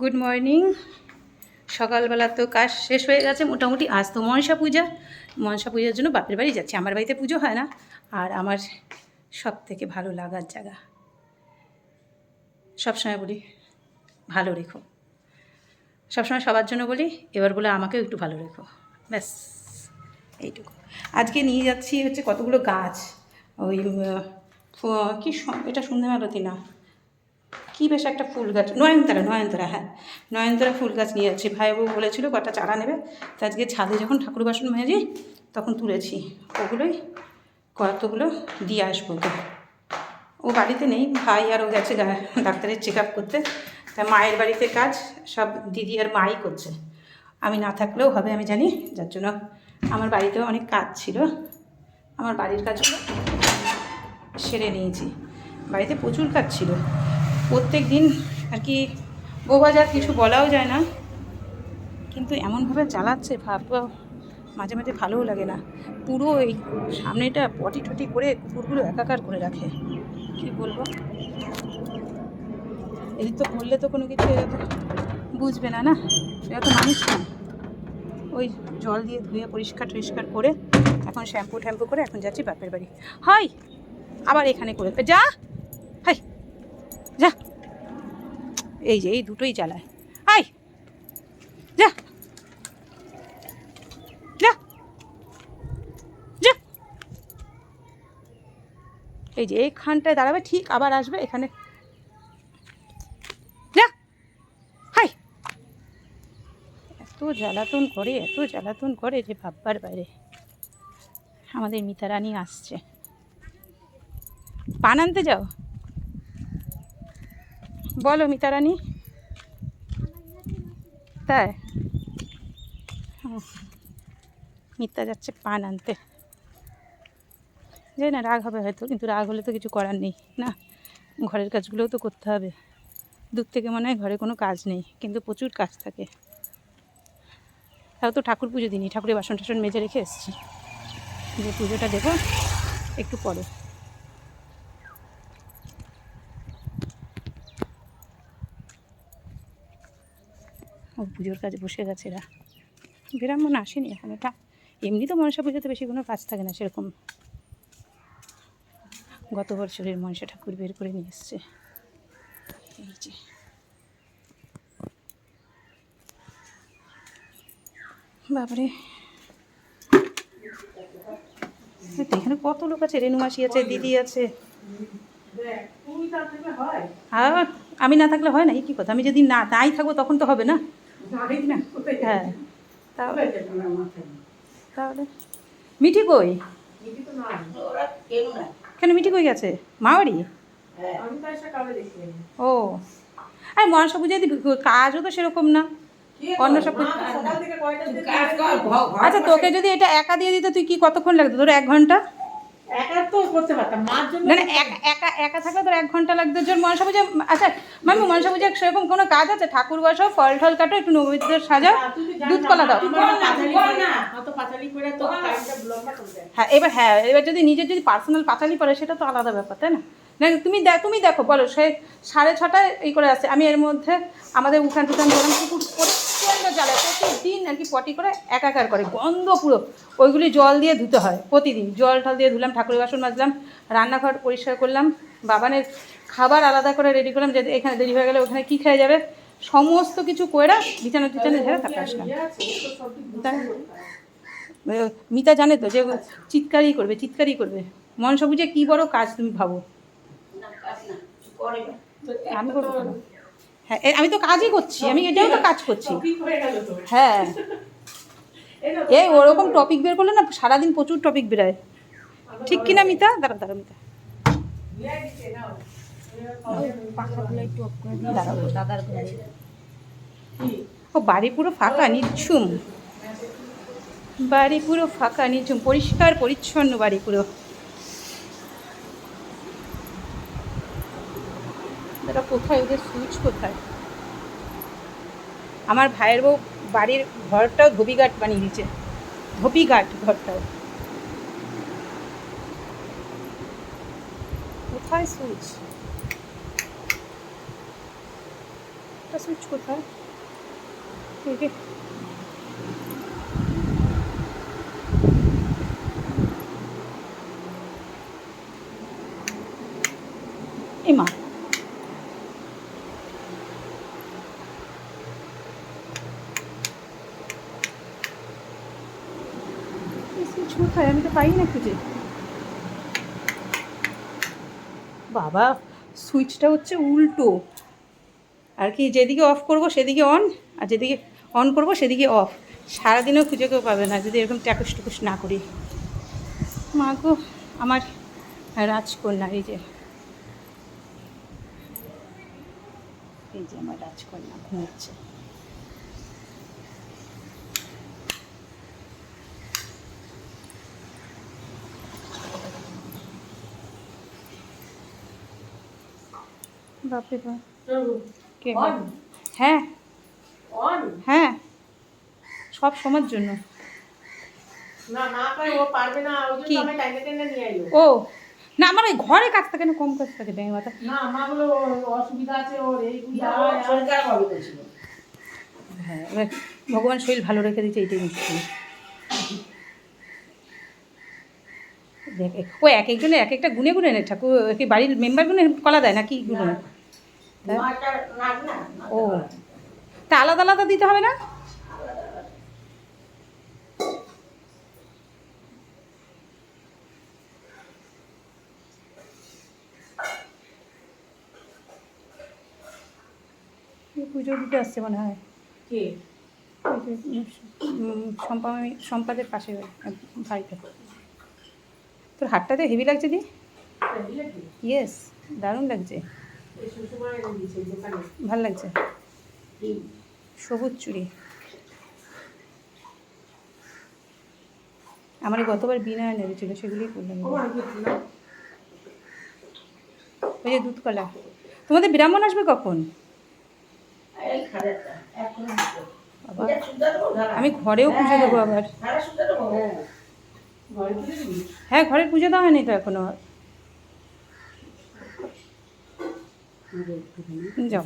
Good morning সকালবেলা তো কাজ শেষ হয়ে গেছে, মোটামুটি আজ তো মনসা পূজা। মনসা পূজার জন্য বাপের বাড়ি যাচ্ছি, আমার বাড়িতে পুজো হয় না। আর আমার সব থেকে ভালো লাগার জায়গা। সবসময় বলি, ভালো রেখো। সবসময় সবার জন্য বলি, এবার বলে আমাকেও একটু ভালো রেখো। ব্যাস, এইটুকু। আজকে নিয়ে যাচ্ছি হচ্ছে কতগুলো গাছ। ওই কি এটা সন্ধ্যা মালতি না কী বেশ একটা ফুল গাছ। নয়নতারা নয়নতারা হ্যাঁ। নয়নতারা ফুল গাছ নিয়ে যাচ্ছি। ভাইবাবু বলেছিল কটা চারা নেবে। তো আজকে ছাদে যখন ঠাকুর বাসন মেজি তখন তুলেছি। ওগুলোই কতগুলো দিয়ে আসব ওকে ও বাড়িতে নেই, ভাই আর ও গেছে ডাক্তারের চেক আপ করতে। তা মায়ের বাড়িতে কাজ, সব দিদি আর মাই করছে। আমি না থাকলেও হবে, আমি জানি। যার জন্য আমার বাড়িতেও অনেক কাজ ছিল। আমার বাড়ির কাজগুলো সেরে নিয়েছি। বাড়িতে প্রচুর কাজ ছিল। প্রত্যেক দিন আর কি বউবাজার কিছু বলাও যায় না। কিন্তু এমনভাবে চালাচ্ছে ভাববা মাঝে মাঝে ভালোও লাগে না। পুরো এই সামনেটা পটি টটি করে কুকুরগুলো একাকার করে রাখে। কি বলব? এদিক তো বললে তো কোনো কিছু বুঝবে না না? এরা তো মানুষ না। ওই জল দিয়ে ধুয়ে পরিষ্কার টরিষ্কার করে এখন শ্যাম্পু ট্যাম্পু করে এখন যাচ্ছি বাপের বাড়ি। হয় আবার এখানে করে যা! হাই! যা। এই যে, এই দুটোই জ্বালায় আয়। যা। যা। যা। এই যে, এইখানটায় দাঁড়াবে, ঠিক আবার আসবে এখানে। যা। হাই। এত জ্বালাতন করে, এত জ্বালাতন করে যে ভাববার বাইরে। আমাদের মিতা রানী আসছে। পান আনতে যাও। বলো মিতা রানী তাই। মিথ্যা যাচ্ছে পান আনতে। জানি না, রাগ হবে হয়তো, কিন্তু রাগ হলে তো কিছু করার নেই, না? ঘরের কাজগুলোও তো করতে হবে। দূর থেকে মনে হয় ঘরে কোনো কাজ নেই, কিন্তু প্রচুর কাজ থাকে। তাও তো ঠাকুর পুজো দিনই, ঠাকুরের বাসন টাসন মেজে রেখে এসেছি। যে পুজোটা দেবো, একটু পরে। ও পুজোর কাজে বসে গেছে এরা। ব্রাহ্মণ আসেনি এখন এটা এমনি তো মনসা পুজোতে বেশি কোনো কাজ থাকে না সেরকম। গত বছরের মনসা ঠাকুর বের করে নিয়ে এসছে। এই যে। তো এখানে কত লোক আছে? রেনু মাসি আছে দিদি আছে। আমি না থাকলে হয় না এই কি কথা? আমি যদি না নাই থাকব তখন তো হবে না। হ্যাঁ। তাহলে তাহলে মিঠি কই? কেন মিঠি কই গেছে? মা বাড়ি? ও। আর মনসা পুজোয় কাজও তো সেরকম না। অন্য সব কিছু- আচ্ছা তোকে যদি এটা একা দিয়ে দিত তুই কি কতক্ষণ লাগতো? তোর এক ঘণ্টা? একা তো করতে পারতাম মার জন্য একা একা একা থাকলে তোর এক ঘণ্টা লাগতো। জোর মনসা পুজো আচ্ছা মামি মনসা পুজো সেরকম কোনো কাজ আছে? ঠাকুর বসো ফল টল কাটো একটু নবীদের সাজাও দুধ কলা দাও। পাঁচালি করে না অত পাঁচালি করে তো টাইমটা লম্বা করে দেয় হ্যাঁ এবার হ্যাঁ এবার যদি নিজের যদি পার্সোনাল পাঁচালি পড়ে সেটা তো আলাদা ব্যাপার তাই না? না তুমি তুমি দেখো বলো সে সাড়ে ছটায় এই করে আসছে আমি এর মধ্যে আমাদের উঠান টুঠান গরম কুকুর প্রচণ্ড জ্বালায় প্রতিদিন আর কি পটি করে একাকার করে গন্ধ পুরো। ওইগুলি জল দিয়ে ধুতে হয় প্রতিদিন। জল টল দিয়ে ধুলাম ঠাকুরের বাসন মাজলাম রান্নাঘর পরিষ্কার করলাম বাবানের খাবার আলাদা করে রেডি করলাম যে এখানে দেরি হয়ে গেলে ওখানে কী খেয়ে যাবে? সমস্ত কিছু কইরা বিছানা টিছানা ঝেড়ে তারপর আসলাম। মিতা জানে তো যে চিৎকারই করবে চিৎকারই করবে। মনসা পুজো কী বড় কাজ তুমি ভাবো। আমি করব? হ্যাঁ আমি তো কাজই করছি আমি এটাও তো কাজ করছি। হয়ে এই ওরকম টপিক বের করলে না সারাদিন প্রচুর টপিক বেরোয়। ঠিক কিনা মিতা? দাঁড়া দাঁড়া মিতা? ও বাড়ি পুরো ফাঁকা নিচ্ছুম বাড়ি পুরো ফাঁকা নিচ্ছুম পরিষ্কার পরিচ্ছন্ন বাড়ি পুরো। এটা কোথায়, ওদের সুইচ কোথায়? আমার ভাইয়ের বউ বাড়ির ঘরটাও ধোবিঘাট বানিয়ে দিয়েছে। ধোবিঘাট ঘরটাও। কোথায় সুইচ সুইচ কোথায়? এই যে। এই মা এই সুইচ কোথায় আমি তো পাই না খুঁজে। বাবা, সুইচটা হচ্ছে উল্টো। আর কি, যেদিকে অফ করব, সেদিকে অন আর যেদিকে অন করব, সেদিকে অফ সারাদিনেও খুঁজে কেউ পাবে না, যদি এরকম ট্যাকুস টুকুস না করি। মা গো, আমার রাজকন্যা এই যে এই যে আমার রাজকন্যা ঘুমাচ্ছে। বাপরে বাপ। কে? হ্যাঁ। হ্যাঁ। সব সময়ের জন্য। না না ও না আমার ওই ঘরে কাজ থাকে না কম কাজ থাকে ব্যাঙে মাথা। না বলো অসুবিধা আছে ওর এই হ্যাঁ এবার ভগবান শরীর ভালো রেখে দিচ্ছে এইটাই মুশকিল। দেখ ও এক একজনে এক একটা গুনে গুনে নেয় ঠাকুর কি বাড়ির মেম্বার গুনে কলা দেয় না কি গুনে? ও। তা আলাদা আলাদা দিতে হবে না? পুজো দিতে আসছে মনে হয়। শম্পা শম্পাদের পাশে বাড়িতে। তোর হাতটাতে হেভি লাগছে দি। ইয়েস দারুণ লাগছে। ভালো লাগছে? সবুজ চুড়ি। আমার গতবার বিনা নেড়েছিল সেগুলি করলাম ওই যে দুধ কলা তোমাদের ব্রাহ্মণ আসবে কখন? আমি ঘরেও পুজো দেবো আবার। হ্যাঁ ঘরে হ্যাঁ ঘরের পুজো দেওয়া হয়নি তো এখনও। যাও